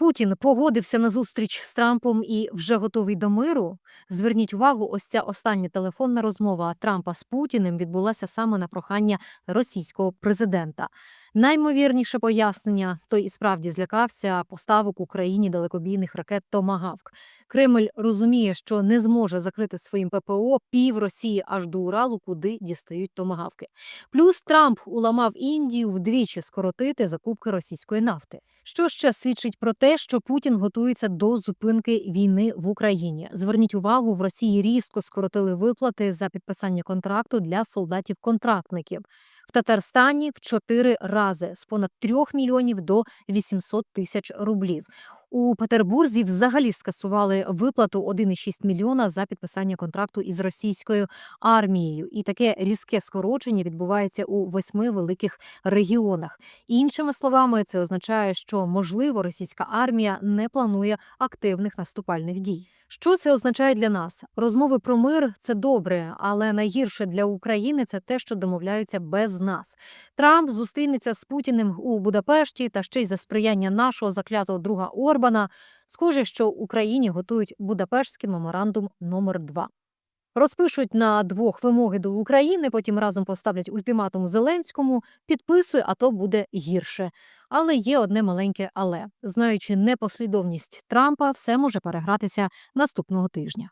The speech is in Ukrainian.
Путін погодився на зустріч з Трампом і вже готовий до миру. Зверніть увагу, ось ця остання телефонна розмова Трампа з Путіним відбулася саме на прохання російського президента. Наймовірніше пояснення той і справді злякався поставок Україні далекобійних ракет Томагавк. Кремль розуміє, що не зможе закрити своїм ППО пів Росії аж до Уралу, куди дістають томагавки. Плюс Трамп уламав Індію вдвічі скоротити закупки російської нафти. Що ще свідчить про те, що Путін готується до зупинки війни в Україні? Зверніть увагу, в Росії різко скоротили виплати за підписання контракту для солдатів-контрактників. В Татарстані в чотири рази з понад 3 мільйонів до 800 тисяч рублів. У Петербурзі взагалі скасували виплату 1,6 мільйона за підписання контракту із російською армією. І таке різке скорочення відбувається у восьми великих регіонах. Іншими словами, це означає, що можливо російська армія не планує активних наступальних дій. Що це означає для нас? Розмови про мир це добре, але найгірше для України це те, що домовляються без нас. Трамп зустрінеться з Путіним у Будапешті та ще й за сприяння нашого заклятого друга Орбана. Схоже, що Україні готують Будапештський меморандум номер 2 Розпишуть на двох вимоги до України, потім разом поставлять ультиматум Зеленському, підписує, а то буде гірше. Але є одне маленьке але знаючи непослідовність Трампа, все може перегратися наступного тижня.